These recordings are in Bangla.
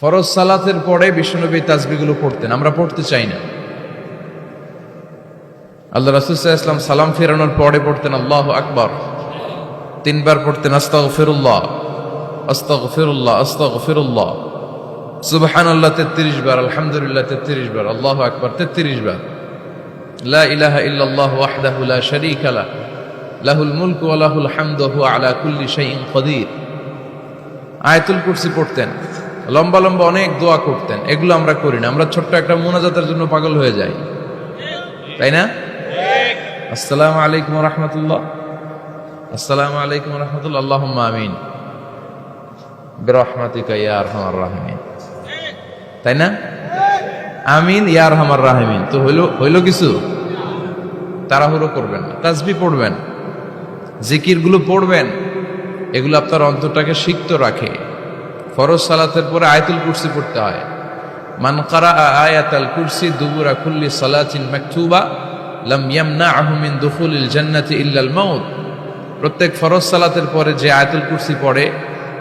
ফরজ সালাতের পরে বিশ্বনবী তাজবিগুলো পড়তেন, আমরা পড়তে চাই না। আল্লাহ রাসুল্লাহ ইসলাম সালাম ফেরানোর পরে পড়তেন, আল্লাহ আকবর। তিনবার পড়তেন আস্তাগ ফিরুল্লাহ আস্তাগ ফিরুল্লাহ আস্তাগ ফিরুল্লাহ সুবহান আল্লাহ তেত্রিশ বার, আলহামদুলিল্লাহ, তেত্রিশ বার, আল্লাহ আকবর, তেত্রিশ বার। লা ইলাহা ইল্লাল্লাহ ওয়াহদাহু লা শারীকা লা, লাহুল মুলকু ওয়া লাহুল হামদু আলা কুল্লি শাইইন কাদির। আয়াতুল কুরসি পড়তেন লম্বা লম্বা অনেক দোয়া করতেন। এগুলো আমরা করি না। আমরা ছোট্ট একটা মোনাজাতের জন্য পাগল হয়ে যাই। তাই না? আসসালামু আলাইকুম রহমতুল্লাহ। আসসালামু আলাইকুম রহমতুল্লাহ। আল্লাহুম্মা আমিন। বিরহমাতিকা ইয়া আরহামার তাই না? আমিন, ইয়া আরহামার রাহিমিন। তো হইল হইল কিছু? তাড়াহুড়ো করবেন না। তাসবি পড়বেন। জিকিরগুলো পড়বেন। এগুলো আপনার অন্তরটাকে সিক্ত রাখে। ফরজ সালাতের পরে আয়াতুল কুরসি পড়তে হয়। মান কারা আয়াতাল কুরসি দুবুরা কুল্লি সালাতিন মাকতুবা লাম ইয়ামনাহু মিন দুখুলিল জান্নাতি ইল্লাল মাউত। প্রত্যেক ফরজ সালাতের পরে যে আয়াতুল কুরসি পড়ে,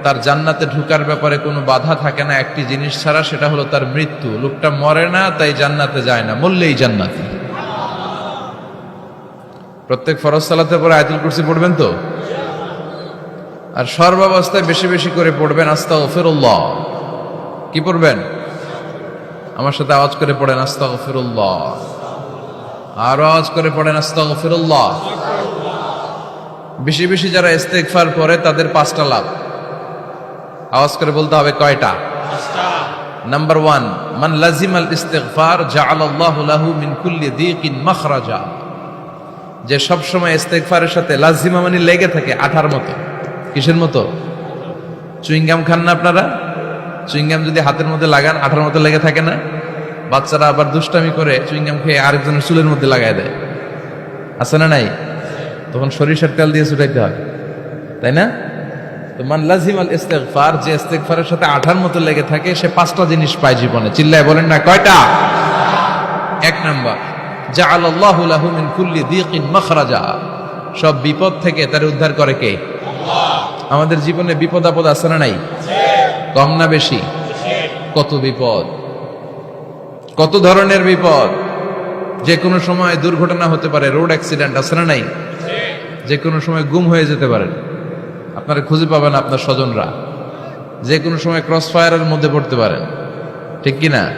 তার জান্নাতে ঢুকার ব্যাপারে কোনো বাধা থাকে না। একটি জিনিস ছাড়া সেটা হলো তার মৃত্যু। লোকটা মরে না, তাই জান্নাতে যায় না। মরলেই জান্নাতি। প্রত্যেক ফরজ সালাতের পরে আয়াতুল কুরসি পড়বেন তো? আর সর্বাবস্থায় বেশি বেশি করে পড়বেন আস্তা গফিরুল্লাহ কি পড়বেন? আমার সাথে আওয়াজ করে পড়েন আস্তা গফিরুল্লাহ আরও আওয়াজ করে পড়েন আস্তা গফিরুল্লাহ বেশি বেশি যারা ইস্তেগফার করে তাদের পাঁচটা লাভ। আওয়াজ করে বলতে হবে কয়টা? নাম্বার ওয়ান মান লাজিম আল ইস্তেগফার জাআলাল্লাহু লাহু মিন কুল্লি দিকিন মাখরাজা। যে সব সময় ইস্তেগফারের সাথে লাজিমা মানে লেগে থাকে আঠার মতো। কিসের মতো? চুইংগাম খান না আপনারা? চুইংগাম যদি হাতের মধ্যে লাগান, আঠার মতো লেগে থাকে না? বাচ্চারা আবার দুষ্টামি করে চুইংগাম খেয়ে আরেকজনের চুলের মধ্যে লাগাই দেয়। আছে না নাই? তখন সরিষার তেল দিয়ে ছুটাইতে হয়। তাই না? তো মান লাজিম আল ইস্তেগফার, যে ইস্তেগফারের সাথে আঠার মতো লেগে থাকে, সে পাঁচটা জিনিস পায় জীবনে। চিল্লায় বলেন না, কয়টা? এক নাম্বার, জাআলাল্লাহু লাহু মিন কুল্লি দিকিন মাখরাজা। সব বিপদ থেকে তার উদ্ধার করে কে? আমাদের জীবনে বিপদ আপদ আছে না নাই? কম না বেশি? কত বিপদ? কত ধরনের বিপদ? যে কোনো সময় দুর্ঘটনা হতে পারে, রোড অ্যাক্সিডেন্ট আছে না নাই? যে কোনো সময় গুম হয়ে যেতে পারেন আপনারা খুঁজে পাবেন আপনার স্বজনরা। যে কোনো সময় ক্রস ফায়ারের মধ্যে পড়তে পারেন। ঠিক কি না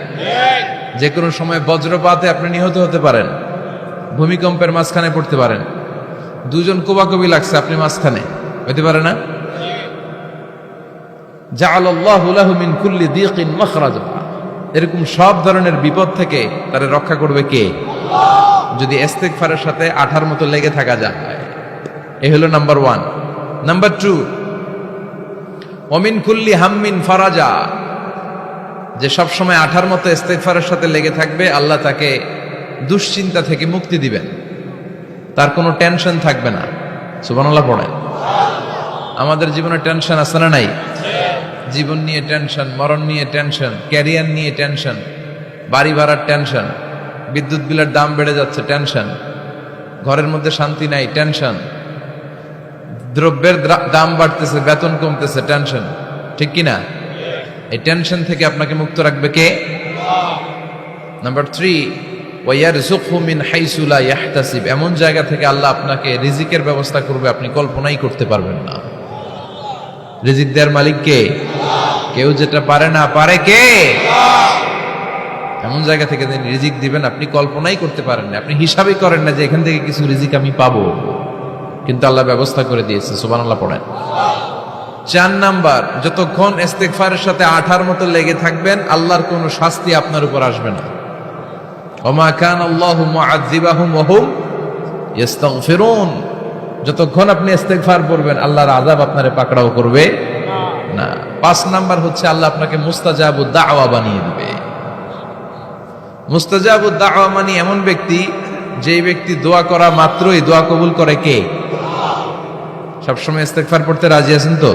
যে কোনো সময় বজ্রপাতে আপনি নিহত হতে পারেন। ভূমিকম্পের মাঝখানে পড়তে পারেন। দুজন কোবাকবি লাগছে, আপনি মাঝখানে। হইতে পারে না? মিন কুল্লি এরকম সব ধরনের বিপদ থেকে তারা রক্ষা করবে কে? যদি ইস্তেগফারের সাথে আঠার মতো লেগে থাকা যায়। এই হলো নাম্বার ওয়ান। নাম্বার টু অমিন কুল্লি হাম্মিন ফারাজা। যে সব সময় আঠার মতো ইস্তেগফারের সাথে লেগে থাকবে, আল্লাহ তাকে দুশ্চিন্তা থেকে মুক্তি দিবেন। তার কোনো টেনশন থাকবে না। সুবহানাল্লাহ পড়েন। আমাদের জীবনে টেনশন আছে না নাই? জীবন নিয়ে টেনশন, মরণ নিয়ে টেনশন, ক্যারিয়ার নিয়ে টেনশন, বাড়ি ভাড়ার টেনশন, বিদ্যুৎ বিলের দাম বেড়ে যাচ্ছে, টেনশন। ঘরের মধ্যে শান্তি নাই, টেনশন। দ্রব্যের দ্রা- দাম বাড়তেছে, বেতন কমতেছে, টেনশন। ঠিক কি না এই টেনশন থেকে আপনাকে মুক্ত রাখবে কে? নাম্বার থ্রি মিন এমন জায়গা থেকে আল্লাহ আপনাকে রিজিকের ব্যবস্থা করবে, আপনি কল্পনাই করতে পারবেন না। রিজিক দেওয়ার মালিক কে? কেউ যেটা পারে না পারে কে? এমন জায়গা থেকে তিনি রিজিক দিবেন, আপনি কল্পনাই করতে পারেন আপনি হিসাবই করেন না যে এখান থেকে কিছু রিজিক আমি পাবো। কিন্তু আল্লাহ ব্যবস্থা করে দিয়েছে সুবান আল্লাহ পড়েন। চার নাম্বার, যতক্ষণ ইস্তেগফারের সাথে আঠার মতো লেগে থাকবেন, আল্লাহর কোনো শাস্তি আপনার উপর আসবে না। কান আল্লাহু যতক্ষণ আপনি ইস্তেগফার করবেন আল্লাহর আজাব আপনারে পাকড়াও করবে। না। পাঁচ নাম্বার হচ্ছে আল্লাহ আপনাকে মুস্তাজাবু দাওয়া বানিয়ে দিবে। মুস্তাজাবু দাওয়া মানে এমন ব্যক্তি যে ব্যক্তি দোয়া করা মাত্রই দোয়া কবুল করে কে? সবসময় ইস্তেকফার পড়তে রাজি আছেন তো?